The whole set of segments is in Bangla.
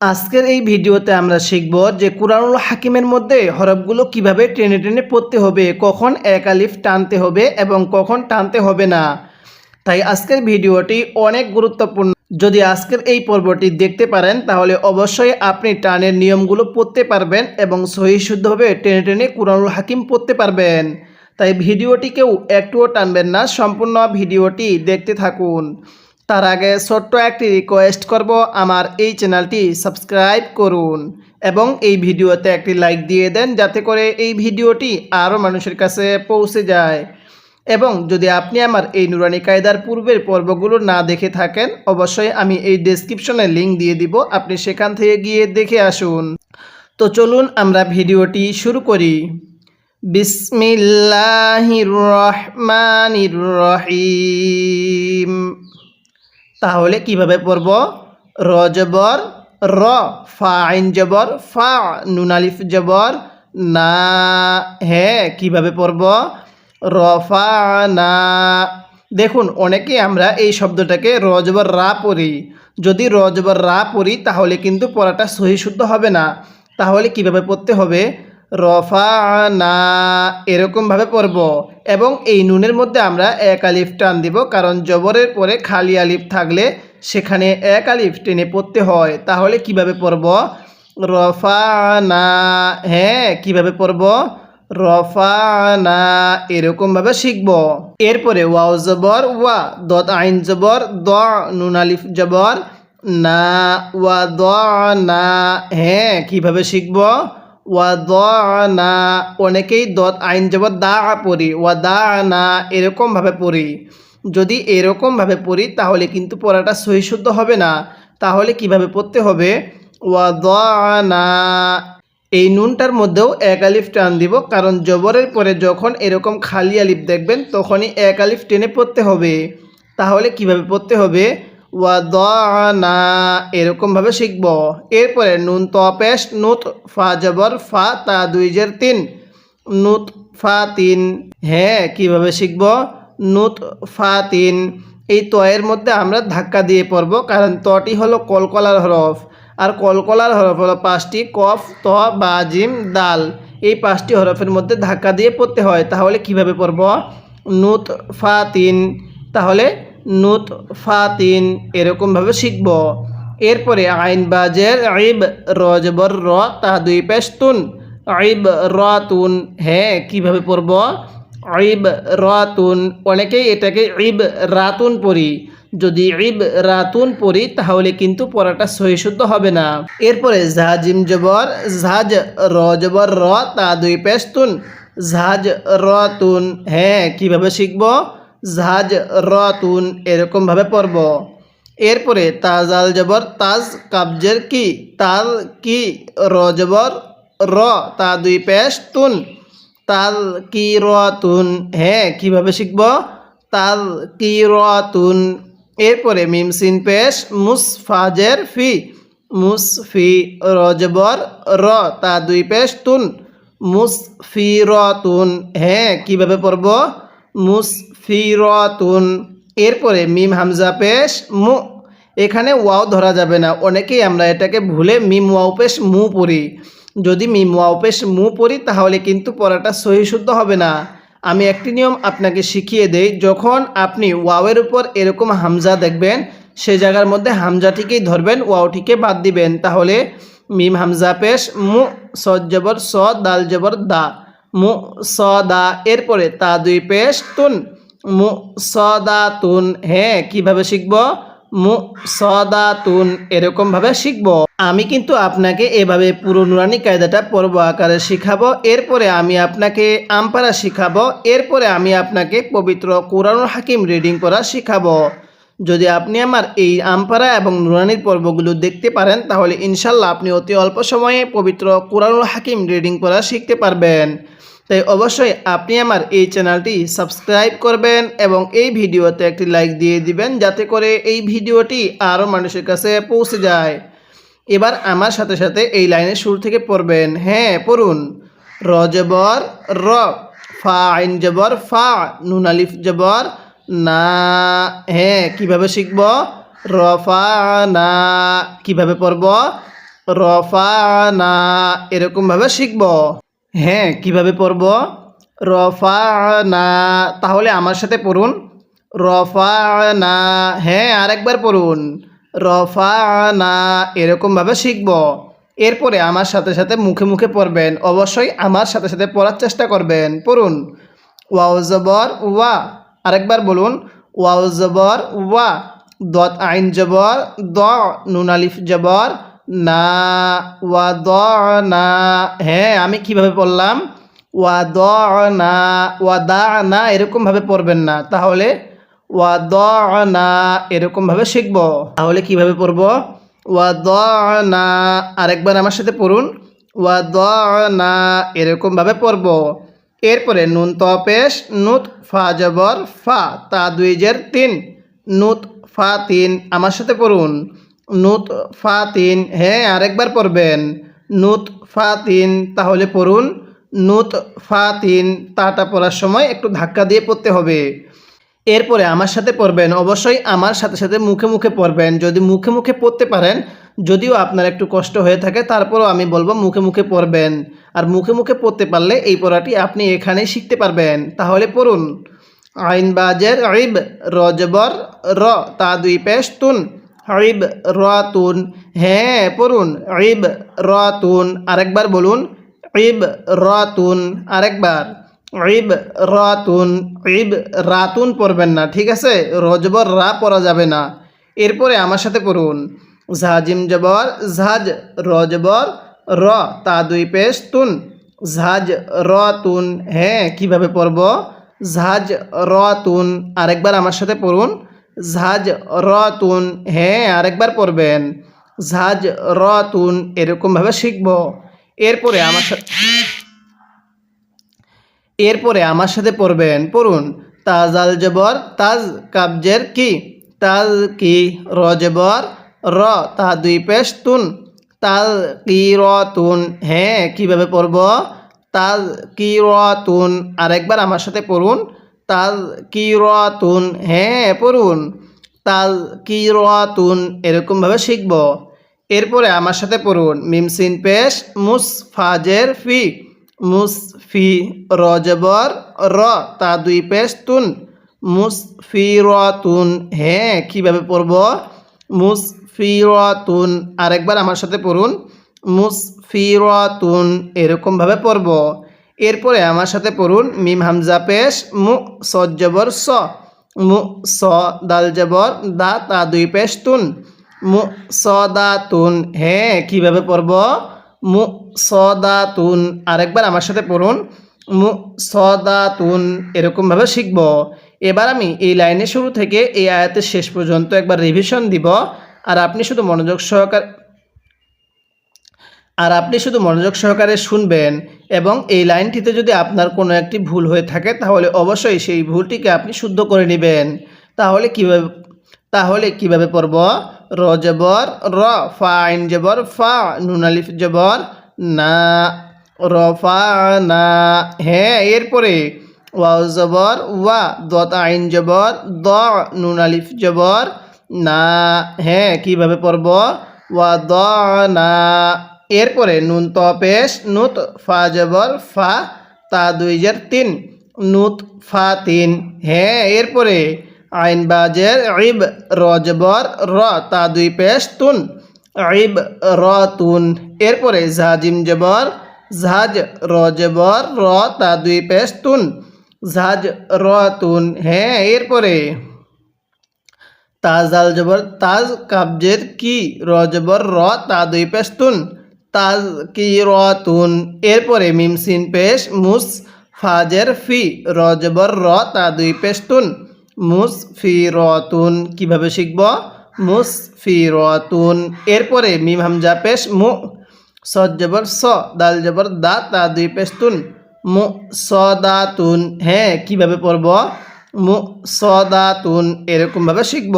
আজকের এই ভিডিওতে আমরা শিখব যে কুরআনুল হাকিমের মধ্যে হরফগুলো কীভাবে টেনে টেনে পড়তে হবে, কখন এক আলিফ টানতে হবে এবং কখন টানতে হবে না। তাই আজকের ভিডিওটি অনেক গুরুত্বপূর্ণ। যদি আজকের এই পর্বটি দেখতে পারেন, তাহলে অবশ্যই আপনি টানের নিয়মগুলো পড়তে পারবেন এবং সহি শুদ্ধভাবে টেনে টেনে কুরআনুল হাকিম পড়তে পারবেন। তাই ভিডিওটি কেউ একটুও টানবেন না, সম্পূর্ণ ভিডিওটি দেখতে থাকুন। তার আগে ছোট্ট একটি রিকোয়েস্ট করব আমার এই চ্যানেলটি সাবস্ক্রাইব করুন এবং এই ভিডিওতে একটি লাইক দিয়ে দেন যাতে করে এই ভিডিওটি আরও মানুষের কাছে পৌঁছে যায়। এবং যদি আপনি আমার এই নুরানি কায়দার পূর্বের পর্বগুলো না দেখে থাকেন, অবশ্যই আমি এই ডেসক্রিপশনে লিঙ্ক দিয়ে দিব। আপনি সেখান থেকে গিয়ে দেখে আসুন। তো চলুন আমরা ভিডিওটি শুরু করি। বিসমিল্লাহির রহমানির রহিম। তাহলে কীভাবে পড়ব? র জবর র, ফা, আইন জবর ফা নুনালিফ জবর না হ্যাঁ কীভাবে পড়ব? র, ফা, না। দেখুন, অনেকে আমরা এই শব্দটাকে র জবর রা পড়ি। যদি র জবর রা পড়ি, তাহলে কিন্তু পড়াটা সহি শুদ্ধ হবে না। তাহলে কীভাবে পড়তে হবে? রফা না, এরকমভাবে পড়ব। এবং এই নুনের মধ্যে আমরা এক আলিফ টান দিব, কারণ জবরের পরে খালি আলিফ থাকলে সেখানে এক আলিফ টেনে পড়তে হয়। তাহলে কীভাবে পড়ব? রফানা হ্যাঁ কীভাবে পড়ব? রফানা, এরকমভাবে শিখব। এরপরে ওয়াও জবর, ওয়া দত আইন জবর, দ, নুন আলিফ জবর, না, ওয়া, দ, না হ্যাঁ কীভাবে শিখব? ওয়া দ না অনেকেই দত আইন জবর দা পড়ি ওয়া দা না এরকমভাবে পড়ি। যদি এরকমভাবে পড়ি, তাহলে কিন্তু পড়াটা সহি শুদ্ধ হবে না। তাহলে কীভাবে পড়তে হবে? ওয়া দ না এই নুনটার মধ্যেও এক আলিফ টান দিব, কারণ জবরের পরে যখন এরকম খালি আলিফ দেখবেন, তখনই এক আলিফ টেনে পড়তে হবে। তাহলে কীভাবে পড়তে হবে? ওয়া দ না এরকমভাবে শিখব। এরপরে নুন ত পেশ নুত ফা জবর, ফা তা দুই জের তিন। নুত ফা তিন। হ্যাঁ কীভাবে শিখব? নুত ফা তিন। এই তয়ের মধ্যে আমরা ধাক্কা দিয়ে পড়ব, কারণ তটি হলো কলকলার হরফ। আর কলকলার হরফ হলো পাঁচটি, কফ, ত, বা, জিম, দাল। এই পাঁচটি হরফের মধ্যে ধাক্কা দিয়ে পড়তে হয়। তাহলে কীভাবে পড়ব? নুত ফা তিন। তাহলে নুত ফাতিন এরকমভাবে শিখব। এরপরে আইন বাজের আইব রজবর র, তাহা দুই পেস্তুন আইব রাতুন হ্যাঁ কীভাবে পড়ব? আইব রাতুন, অনেকেই এটাকে ইব রাতুন পড়ি। যদি ইব রাতুন পড়ি, তাহলে কিন্তু পড়াটা সহিশুদ্ধ হবে না। এরপরে ঝাজিম জবর, ঝাজ র জবর র তা দুই পেস্তুন ঝাজ, রতুন হ্যাঁ কীভাবে শিখব? ঝাজ রতুন এরকমভাবে পড়ব। এরপরে তাজাল জবর, তাজ কাবজের কি? তাল কি র জবর? র, তা দুই পেশ, তুন। তাল কি রতুন? হ্যাঁ কীভাবে শিখব? তাল কি রতুন? এরপরে মিম সিন পেশ, মুসফাজের ফি। মুসফি রজবর র, তা দুই পেশ, তুন। মুসফিরতুন হ্যাঁ কীভাবে পড়ব? মুসফিরতুন। এরপরে মিম হামজা পেশ মু। এখানে ওয়াও ধরা যাবে না। অনেকেই আমরা এটাকে ভুলে মিম ওয়াও পেশ মু পড়ি। যদি মিম ওয়াও পেশ মু পড়ি, তাহলে কিন্তু পড়াটা সহি শুদ্ধ হবে না। আমি একটি নিয়ম আপনাকে শিখিয়ে দেই, যখন আপনি ওয়াওয়ের উপর এরকম হামজা দেখবেন, সে জায়গার মধ্যে হামজাটিকেই ধরবেন, ওয়াওটিকে বাদ দিবেন। তাহলে মিম হামজা পেশ মু সদ জবর স দাল জবর দা। মু স দা এরপরে তা দুই পেশ তুন মু স দা তুন হ্যাঁ কীভাবে শিখব? মু স দা তুন এরকমভাবে শিখব। আমি কিন্তু আপনাকে এভাবে পুরো নুরানি কায়দাটা পর্ব আকারে শিখাবো। এরপরে আমি আপনাকে আমপারা শিখাবো। এরপরে আমি আপনাকে পবিত্র কোরআনুল হাকিম রিডিং করা শিখাবো। যদি আপনি আমার এই আমপারা এবং নুরানির পর্বগুলো দেখতে পারেন, তাহলে ইনশাল্লাহ আপনি অতি অল্প সময়ে পবিত্র কোরআনুল হাকিম রিডিং করা শিখতে পারবেন। তাই অবশ্যই আপনি আমার এই চ্যানেলটি সাবস্ক্রাইব করবেন এবং এই ভিডিওতে একটি লাইক দিয়ে দিবেন যাতে করে এই ভিডিওটি আরও মানুষের কাছে পৌঁছে যায়। এবার আমার সাথে সাথে এই লাইনের শুরু থেকে পড়বেন। হ্যাঁ পড়ুন। র জবর, র। ফা আইন জবর, ফা। নুন আলিফ জবর, না। হ্যাঁ কীভাবে শিখব? রফা না। কীভাবে পড়ব? রফা না। এরকমভাবে শিখব। হ্যাঁ কীভাবে পড়ব? রফানা, তাহলে আমার সাথে পড়ুন। রফানা হ্যাঁ আরেকবার পড়ুন। রফানা, এরকমভাবে শিখব। এরপরে আমার সাথে সাথে মুখে মুখে পড়বেন। অবশ্যই আমার সাথে সাথে পড়ার চেষ্টা করবেন। পড়ুন। ওয়াও জবর, ওয়া। আরেকবার বলুন। ওয়াও জবর, ওয়া। দত আইন জবর, দ, নুন আলিফ জবর। না ওয়া দ না হ্যাঁ আমি কীভাবে পড়লাম? ওয়া দ না ওয়া দা না এরকমভাবে পড়বেন না। তাহলে ওয়া দ না এরকমভাবে শিখব। তাহলে কীভাবে পড়ব? ওয়া দ না আরেকবার আমার সাথে পড়ুন। ওয়া দ না এরকমভাবে পড়ব। এরপরে নুন তপেশ, নুত ফা জবর ফা, তা দুই জের তিন, নুত ফা তিন, আমার সাথে পড়ুন। নুত ফা তিন হ্যাঁ আরেকবার পড়বেন। নুত ফা তিন তাহলে পড়ুন। নুত ফা তিন তাটা পড়ার সময় একটু ধাক্কা দিয়ে পড়তে হবে। এরপরে আমার সাথে পড়বেন। অবশ্যই আমার সাথে সাথে মুখে মুখে পড়বেন। যদি মুখে মুখে পড়তে পারেন, যদিও আপনার একটু কষ্ট হয়ে থাকে, তারপরও আমি বলব মুখে মুখে পড়বেন। আর মুখে মুখে পড়তে পারলে এই পড়াটি আপনি এখানেই শিখতে পারবেন। তাহলে পড়ুন। আইন বাজের আইব রজবর, র, তা দুই পেশ তুন। আইব র তুন হ্যাঁ পড়ুন। আইব র তুন আরেকবার বলুন। ইব রাতুন। আরেকবার। ইব রাতুন। ইব রাতুন পড়বেন না, ঠিক আছে? রজবর রা পড়া যাবে না। এরপরে আমার সাথে পড়ুন। ঝাজিম জবর, ঝাজ রজবর, র, তা দুই পেশ তুন। ঝাজ রতুন। হ্যাঁ কীভাবে পড়ব? ঝাজ রতুন। আরেকবার আমার সাথে পড়ুন। ঝাজ রতুন হ্যাঁ আরেকবার পড়বেন। ঝাজ রতুন এরকমভাবে শিখব। এরপরে আমার সাথে এরপরে আমার সাথে পড়বেন, পড়ুন। তাজ আল জবর, তাজ কাবজের কি? তাজ কি র জবর? র, তা দুই পেশ তুন। তাল কি র তুন হ্যাঁ কীভাবে পড়ব? তাল কি র তুন আরেকবার আমার সাথে পড়ুন। তাল কি র তুন হ্যাঁ পড়ুন। তাল কি র তুন এরকমভাবে শিখব। এরপরে আমার সাথে পড়ুন। মিমসিন পেশ মুস ফাজের ফি। মুস ফি রজবর, র। তা দুই পেশ, তুন। মুস ফি র হ্যাঁ কীভাবে পড়ব? মুস ফি র তুন আরেকবার আমার সাথে পড়ুন। মুস ফি র এরকমভাবে পড়ব। এরপরে আমার সাথে পড়ুন মিম হামজা পেশ, মু সজ্জবর স, মু স দাল জবর দা তা দুই পেশ তুন, মু সদাতুন হ্যাঁ কীভাবে পড়ব? মু সদাতুন আরেকবার আমার সাথে পড়ুন, মু সদাতুন এরকমভাবে শিখব। এবার আমি এই লাইনের শুরু থেকে এই আয়াতের শেষ পর্যন্ত একবার রিভিশন দিব, আর আপনি শুধু মনোযোগ সহকার আর আপনি শুধু মনোযোগ সহকারে শুনবেন এবং এই লাইনটিতে যদি আপনার কোনো একটি ভুল হয়ে থাকে, তাহলে অবশ্যই সেই ভুলটিকে আপনি শুদ্ধ করে নেবেন। তাহলে কীভাবে তাহলে কীভাবে পড়ব? র জবর, র, ফা, আইন জবর, ফা, নুন, আলিফ জবর, না, র, ফা, না হ্যাঁ এরপরে ওয়াও জবর, ওয়া, দত, আইন জবর, দ, নুন, আলিফ জবর, না হ্যাঁ কীভাবে পড়ব? ওয়া, দ, না এরপরে নুন ত পেশ নুত ফা জবর ফা তা দুই জের তিন, নুত ফা তিন। হ্যাঁ এরপরে আইন বাজের ইব রজবর র, তা দুই পেশ তুন, ইব র তুন। এরপরে ঝাজিম জবর, ঝাজ রজবর র, তা দুই পেশ তুন, ঝাজ র তুন। হ্যাঁ এরপরে তাজ আল জবর, তাজ কাবজের কি রজবর র, তা দুই পেশ তুন তাজ কি র তুন এরপরে মিমসিন পেশ মুস ফাজের ফি রজবর র, তা দুই পেশ তুন মুস ফি রতুন কীভাবে শিখব? মুস ফি রতুন এরপরে মিম হামজা পেশ মু সজ্জবর স, দাল জবর দা, তা দুই পেশ তুন মু সদাতুন হ্যাঁ কীভাবে পড়ব? মু সদাতুন, এরকমভাবে শিখব।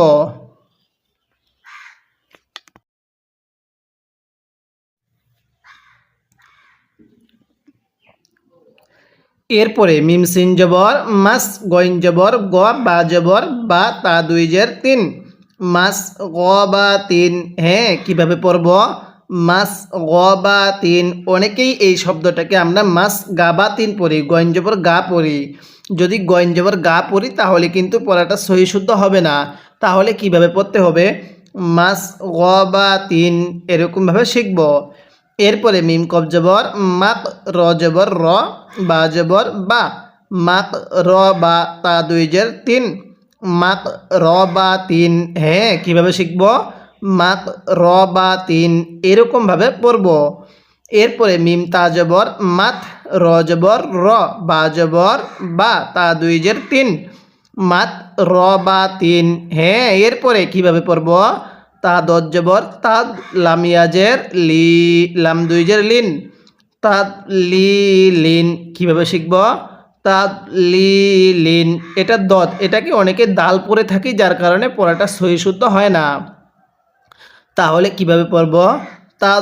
এরপরে মিম সিন জবর, মাস গইন জবর, গ বা জবর, বা তা দুই জের তিন। মাস গ বা তিন হ্যাঁ কীভাবে পড়ব? মাস গ বা তিন, অনেকেই এই শব্দটাকে আমরা মাস গা বা তিন পড়ি গঞ্জবর গা পড়ি। যদি গঞ্জবর গা পড়ি, তাহলে কিন্তু পড়াটা সহি শুদ্ধ হবে না। তাহলে কীভাবে পড়তে হবে? মাস গ বা তিন এরকমভাবে শিখব। এরপরে মিম কব জবর মাক র জবর, র বা জবর, বা। মাক র বা তা দুই জের তিন। মাক র বা তিন হ্যাঁ কীভাবে শিখব? মাক র বা তিন, এরকমভাবে পড়ব। এরপরে মিম তা জবর, মাত র জবর, র বা জবর, বা তা দুই জের তিন। মাত র বা তিন হ্যাঁ এরপরে কীভাবে পড়ব? তা দজ জবর তাদ লামিয়াজের লি, লাম দুই জের লিন। তাদ লি লিন, কীভাবে শিখব? তাদ লি লিন, এটা দত। এটাকে অনেকে দাল পরে থাকি, যার কারণে পড়াটা সহি শুদ্ধ হয় না। তাহলে কীভাবে পড়ব? তা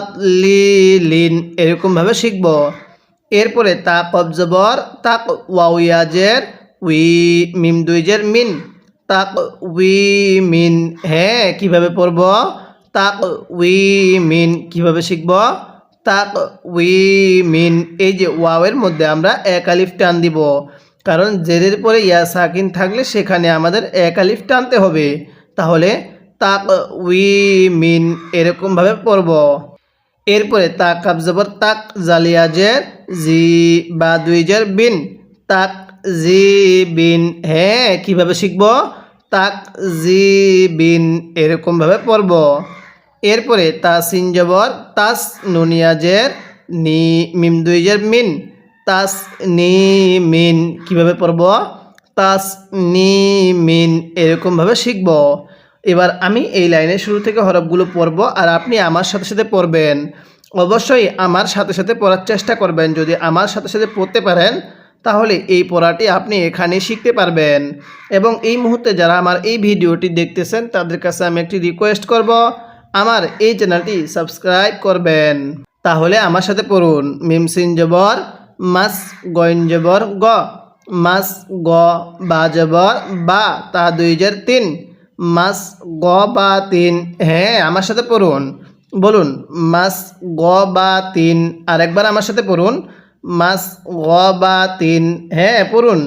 লি লিন এরকমভাবে শিখব। এরপরে তা কবজবর তাক ওয়াউয়াজের উই, মিম দুইজের মিন। তাক উই মিন হ্যাঁ কীভাবে পড়ব? তাক উই মিন কীভাবে শিখব? তাক উই মিন এই যে ওয়াওয়ের মধ্যে আমরা এক আলিফ টান দিব। কারণ জেরের পরে ইয়া সাকিন থাকলে সেখানে আমাদের এক আলিফ টানতে হবে। তাহলে তাক উই মিন এরকমভাবে পড়ব। এরপরে তাক কাবজবর তাক জালিয়াজের জি বা দুইজের বিন। তাক জি বিন হ্যাঁ কীভাবে শিখব? তাক জি বিন এরকমভাবে পড়ব। এরপরে তা সিনজবর তাস নুনিয়াজের নি, মিম দুইজের মিন, তাস নি, মিন, কীভাবে পড়ব? তাস নি, মিন, এরকমভাবে শিখব। এবার আমি এই লাইনের শুরু থেকে হরফগুলো পড়ব আর আপনি আমার সাথে সাথে পড়বেন। অবশ্যই আমার সাথে সাথে পড়ার চেষ্টা করবেন। যদি আমার সাথে সাথে পড়তে পারেন তাহলে এই পড়াটি আপনি এখানে শিখতে পারবেন। এবং এই মুহূর্তে যারা আমার এই ভিডিওটি দেখতেছেন, তাদের কাছে আমি একটি রিকোয়েস্ট করব, আমার এই চ্যানেলটি সাবস্ক্রাইব করবেন। তাহলে আমার সাথে পড়ুন। মিমসিন জবর, মাস গইন জবর গ, মাস গ বা জবর বা তা দুই জের তিন, মাস গ বা তিন হ্যাঁ আমার সাথে পড়ুন। বলুন, মাস গ বা তিন, আরেকবার আমার সাথে পড়ুন। মাস গ বা তিন হ্যাঁ পড়ুন।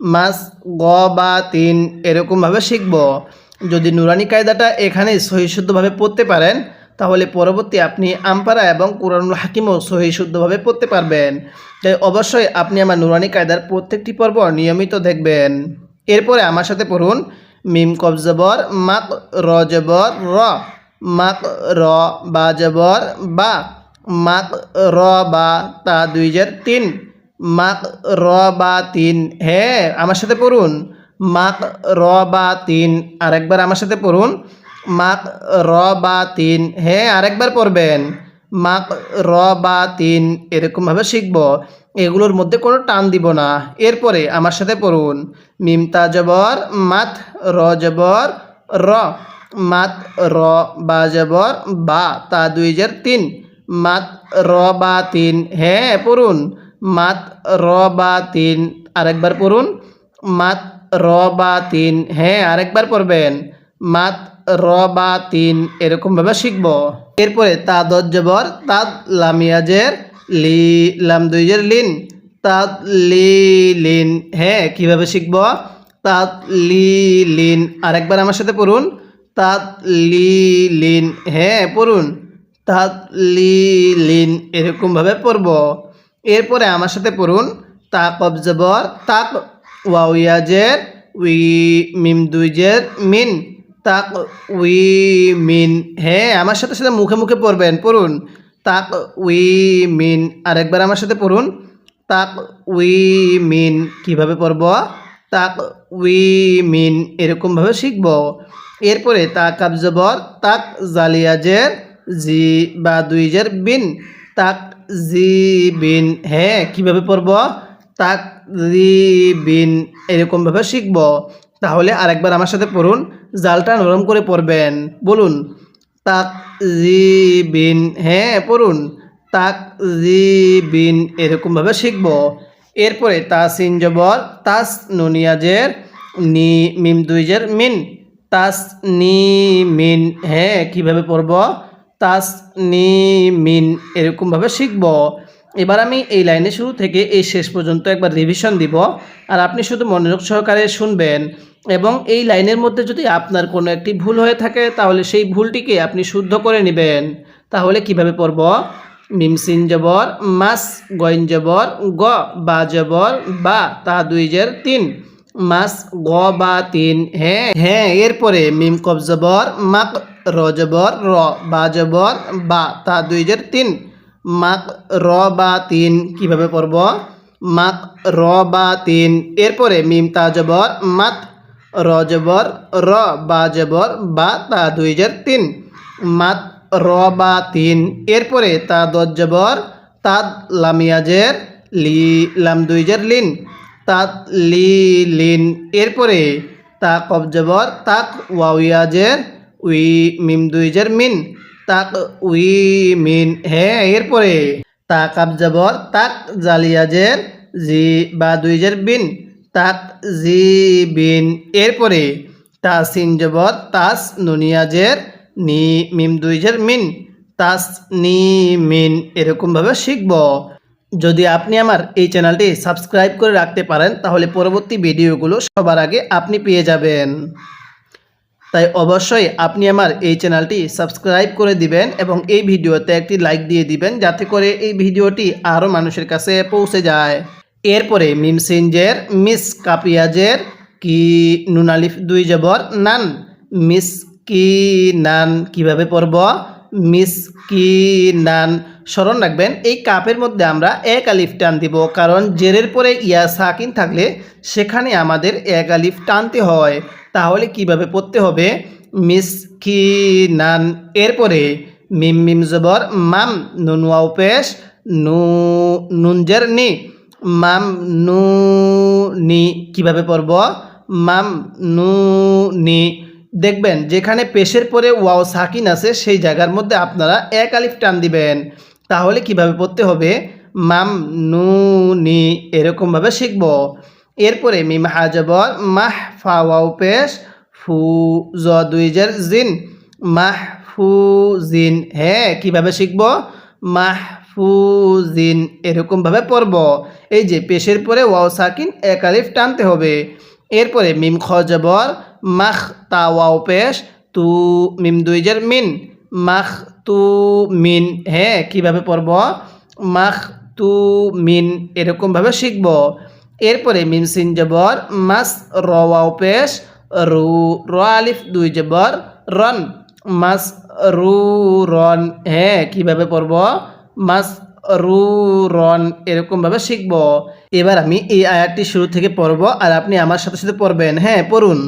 মাস গ বা তিন এরকমভাবে শিখব। যদি নুরানি কায়দাটা এখানে সহি শুদ্ধভাবে পড়তে পারেন, তাহলে পরবর্তী আপনি আমপারা এবং কোরআনুল হাকিমও সহি শুদ্ধভাবে পড়তে পারবেন। তাই অবশ্যই আপনি আমার নুরানি কায়দার প্রত্যেকটি পর্ব নিয়মিত দেখবেন। এরপরে আমার সাথে পড়ুন মিম কবজবর মাক র র। মাক র বা জবর বা মাক র বা তা দুই জের তিন মাক র বা তিন হ্যাঁ আমার সাথে পড়ুন। মাক র বা তিন আরেকবার আমার সাথে পড়ুন। মাক র বা তিন হ্যাঁ আরেকবার পড়বেন। মাক র বা তিন এরকমভাবে শিখব। এগুলোর মধ্যে কোনো টান দিব না। এরপরে আমার সাথে পড়ুন। মিমতা জবর, মাত, র, জবর, র। মাত, র, বা, জবর, বা, তা দুই জের তিন মাত র বা তিন হ্যাঁ পড়ুন। মাত র বা তিন আরেকবার পড়ুন। মাত র বা তিন হ্যাঁ আরেকবার পড়বেন। মাত র বা তিন এরকমভাবে শিখব। এরপরে তা দজ জবর, তাদ লামিয়াজের লি, লাম দুইজের লিন, তাদ লি লিন হ্যাঁ কীভাবে শিখব? তাদ লি লিন, আরেকবার আমার সাথে পড়ুন। তাদ লি লিন হ্যাঁ পড়ুন। তাদ লি লিন এরকমভাবে পড়ব। এরপরে আমার সাথে পড়ুন তা কবজবর তাক ওয়াউয়াজের উই মিম দুইজের মিন তাক উই মিন হ্যাঁ আমার সাথে সাথে মুখে মুখে পড়বেন, পড়ুন। তাক উই মিন, আরেকবার আমার সাথে পড়ুন। তাক উই মিন, কীভাবে পড়ব? তাক উই মিন, এরকমভাবে শিখব। এরপরে তা কাবজবর তাক জালিয়াজের জি বা দুইজের বিন তাক জি বিন হ্যাঁ কীভাবে পড়ব? তাক জি বিন এরকমভাবে শিখব। তাহলে আরেকবার আমার সাথে পড়ুন, জালটা নরম করে পড়বেন। বলুন তাক জি বিন হ্যাঁ পড়ুন তাক জি বিন এরকমভাবে শিখব। এরপরে তা সিন জবর, তাস নুনিয়াজের নি, মিম দুইজের মিন, তাস নি, মিন। হ্যাঁ কীভাবে পড়ব? তাস নি মিন এরকমভাবে শিখব। এবার আমি এই লাইনের শুরু থেকে এই শেষ পর্যন্ত একবার রিভিশন দিব আর আপনি শুধু মনোযোগ সহকারে শুনবেন এবং এই লাইনের মধ্যে যদি আপনার কোনো একটি ভুল হয়ে থাকে তাহলে সেই ভুলটিকে আপনি শুদ্ধ করে নেবেন। তাহলে কীভাবে পড়ব? মিমসিন জবর, মাস গইন জবর, গ বা জবর, বা তা দুই জের তিন। মাস গ বা তিন হ্যাঁ হ্যাঁ এরপরে মিম কব জবর, মাক র জবর র বা জবর বা, তা দুই জের তিন। মাক, র, বা, তিন। কীভাবে পড়ব? মাক, র, বা, তিন। এরপরে মিম, তা, জবর। মাত র জবর র বা জবর বা, তা দুই জের তিন। মাত, র, বা, তিন। এরপরে তা দজ জবর তাদ, লামিয়াজের, লি, লাম দুই জের লিন। তাত লি, লিন। এরপরে তা কব জবর তাক ওয়াউয়াজের উই মিম দুই জের মিন, তাক উই মিন হ্যাঁ এরপরে তা কাব জবর তাক জালিয়াজের জি বা দুই জের বিন, তাক জি বিন এরপরে, তা সিন জবর তাস নুনিয়াজের নি মিম দুই জের মিন, তাস নি মিন এরকমভাবে শিখব। যদি আপনি আমার এই চ্যানেলটি সাবস্ক্রাইব করে রাখতে পারেন, তাহলে পরবর্তী ভিডিওগুলো সবার আগে আপনি পেয়ে যাবেন। তাই অবশ্যই আপনি আমার এই চ্যানেলটি সাবস্ক্রাইব করে দিবেন এবং এই ভিডিওতে একটি লাইক দিয়ে দিবেন যাতে করে এই ভিডিওটি আরও মানুষের কাছে পৌঁছে যায়। এরপরে মিমসিনজের মিস কাপিয়াজের কি নুনালিফ দুই জবর নান, মিস কি নান কীভাবে পড়ব? মিস কি নান স্মরণ রাখবেন, এই কাপের মধ্যে আমরা এক আলিফ টান দিব, কারণ জেরের পরে ইয়া সাকিন থাকলে সেখানে আমাদের এক আলিফ টানতে হয়। তাহলে কীভাবে পড়তে হবে? মিস কি নান এরপরে মিম মিম জবর, মাম নুন ওয়াও পেশ, নু নুনজের নি, মাম নু নি, কীভাবে পড়ব? মাম নু নি। দেখবেন, যেখানে পেশের পরে ওয়াও সাকিন আছে, সেই জায়গার মধ্যে আপনারা এক আলিফ টান দিবেন। তাহলে কীভাবে পড়তে হবে? মাম নু নি এরকমভাবে শিখব। এরপরে মিম হাজবর, মাহ ফা ওয়াও পেশ, ফু, জ, দুই জের জিন। মাহ ফু জিন হ্যাঁ কীভাবে শিখব? মাহ ফু জিন, এরকমভাবে পড়ব। এই যে, পেশের পরে ওয়াও সাকিন এক আলিফ টানতে হবে। এরপরে মিম খ জবর মাখ তা ওয়াও পেশ তু মিম দুই জের মিন। মাখ তু মিন হ্যাঁ কীভাবে পড়ব? মাখ তু মিন এরকমভাবে শিখব। এরপরে মিম সিন জবর, মাস র ওয়াও পেশ রু, র আলিফ, দুই জবর, রন। মাস রু, রন হ্যাঁ কীভাবে পড়ব? মাস রু, রন এরকমভাবে শিখব। এবার আমি এই আয়াতটি শুরু থেকে পড়ব আর আপনি আমার সাথে সাথে পড়বেন। হ্যাঁ পড়ুন।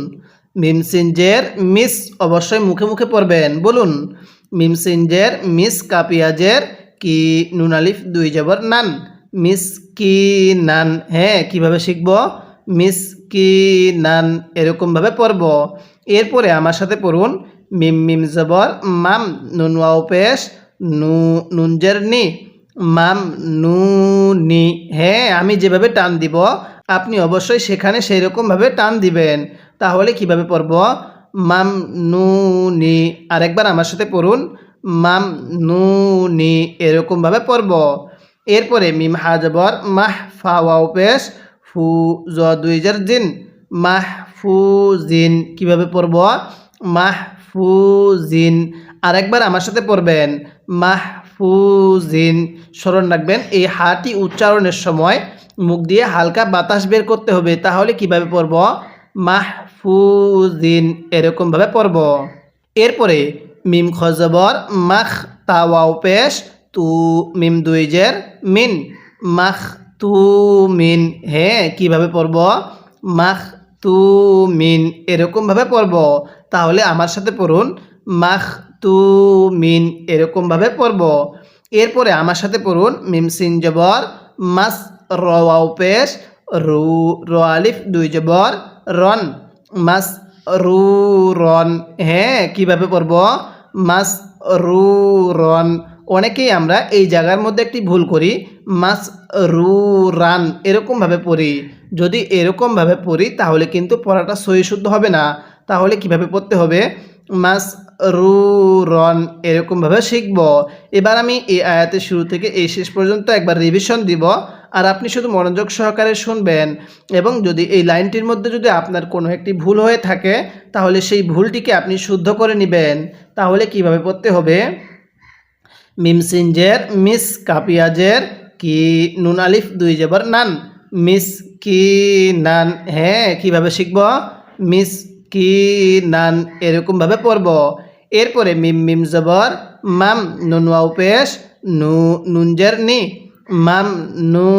মিমসিনজের মিস অবশ্যই মুখে মুখে পড়বেন। বলুন মিমসিনজের মিস কাপিয়াজের কি নুন আলিফ দুই জবর নান? মিস কি নান? হ্যাঁ কীভাবে শিখব? মিস কি নান এরকমভাবে পড়ব। এরপরে আমার সাথে পড়ুন, মিম মিম জবর, মাম নুন ওয়াও পেশ নু নুনজের নি মাম নু নি। হ্যাঁ আমি যেভাবে টান দিব, আপনি অবশ্যই সেখানে সেই রকমভাবে টান দিবেন। তাহলে কীভাবে পড়ব? মাম নু নি। আরেকবার আমার সাথে পড়ুন। মাম নু নি এরকমভাবে পড়ব। এরপরে মিম হাজবর মাহ ফা ওয়াও পেশ, ফু জ দুই জার জিন। মাহ ফু জিন কীভাবে পড়ব? মাহ ফু জিন। আরেকবার আমার সাথে পড়বেন। মাহ ফু জিন। স্মরণ রাখবেন, এই হাটি উচ্চারণের সময় মুখ দিয়ে হালকা বাতাস বের করতে হবে। তাহলে কীভাবে পড়ব? মাহফুজিন এরকমভাবে পড়ব। এরপরে মিম খজবর, মাখ তাওয়াও পেশ, তু, মিম দুইজের মিন, মাখ তু, মিন হ্যাঁ কীভাবে পড়ব? মাখ তু, মিন এরকমভাবে পড়ব। তাহলে আমার সাথে পড়ুন, মাখ তু, মিন এরকমভাবে পড়ব। এরপরে আমার সাথে পড়ুন, মিম সিন জবর, মাস রওয়াও পেশ, রু, র আলিফ দুই জবর, রন। মাস রুরন হ্যাঁ কীভাবে পড়ব? মাস রুরন অনেকেই আমরা এই জায়গার মধ্যে একটি ভুল করি। মাস রুরান এরকমভাবে পড়ি। যদি এরকমভাবে পড়ি, তাহলে কিন্তু পড়াটা সহি শুদ্ধ হবে না। তাহলে কীভাবে পড়তে হবে? মাস রু রন এরকমভাবে শিখব। এবার আমি এই আয়াতের শুরু থেকে এই শেষ পর্যন্ত একবার রিভিশন দিব। আর আপনি শুধু মনোযোগ সহকারে শুনবেন এবং যদি এই লাইনটির মধ্যে যদি আপনার কোনো একটি ভুল হয়ে থাকে, তাহলে সেই ভুলটিকে আপনি শুদ্ধ করে নেবেন। তাহলে কীভাবে পড়তে হবে? মিমসিনজের মিস কাপিয়াজের, কি নুন আলিফ দুই জবর নান। মিস কি নান হ্যাঁ কীভাবে শিখব? মিস কি নান, এরকমভাবে পড়ব। এরপরে মিম মিম জবর, মাম নুন ওয়াও পেশ, নু নুনজের নি। মাম নু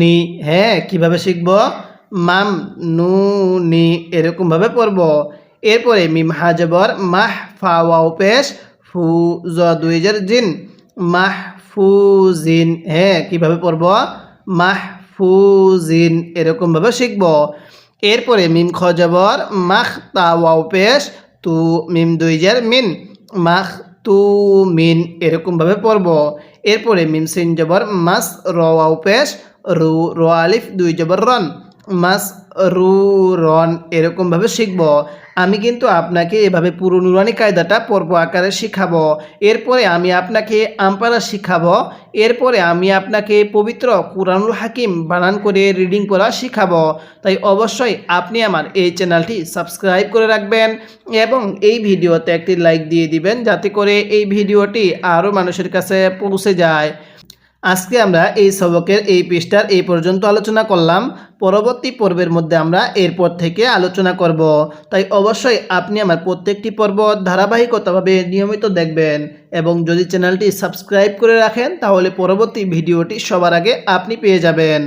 নি হ্যাঁ কীভাবে শিখব? মাম নু নি এরকমভাবে পড়ব। এরপরে মিম হাজবর মাহ ফা ওয়াও পেশ ফু জ দুইজের জিন। মাহফুজিন হ্যাঁ কীভাবে পড়ব? মাহফুজিন, এরকমভাবে শিখব। এরপরে মিম খজবর মাখ তা ওয়াও পেশ তু মিম দুইজের মিন। মাখ তু মিন এরকমভাবে পড়ব। এরপরে মিম সিন জবর মাস র ওয়াও পেশ রু রো আলিফ দুই জবর রন। মাস রু, রন এরকমভাবে শিখব। আমি কিন্তু আপনাকে এভাবে পুরো নুরানি কায়দাটা পর্ব আকারে শিখাবো। এরপরে আমি আপনাকে আমপারা শিখাবো। এরপরে আমি আপনাকে পবিত্র কুরআনুল হাকিম বানান করে রিডিং করা শিখাবো। তাই অবশ্যই আপনি আমার এই চ্যানেলটি সাবস্ক্রাইব করে রাখবেন এবং এই ভিডিওতে একটি লাইক দিয়ে দিবেন যাতে করে এই ভিডিওটি আরও মানুষের কাছে পৌঁছে যায়। আজকে আমরা এই সবকের এই পৃষ্ঠার এই পর্যন্ত আলোচনা করলাম। পরবর্তী পর্বের মধ্যে আমরা এরপর থেকে আলোচনা করব। তাই অবশ্যই আপনি আমার প্রত্যেকটি পর্ব ধারাবাহিকতাভাবে নিয়মিত দেখবেন এবং যদি চ্যানেলটি সাবস্ক্রাইব করে রাখেন, তাহলে পরবর্তী ভিডিওটি সবার আগে আপনি পেয়ে যাবেন।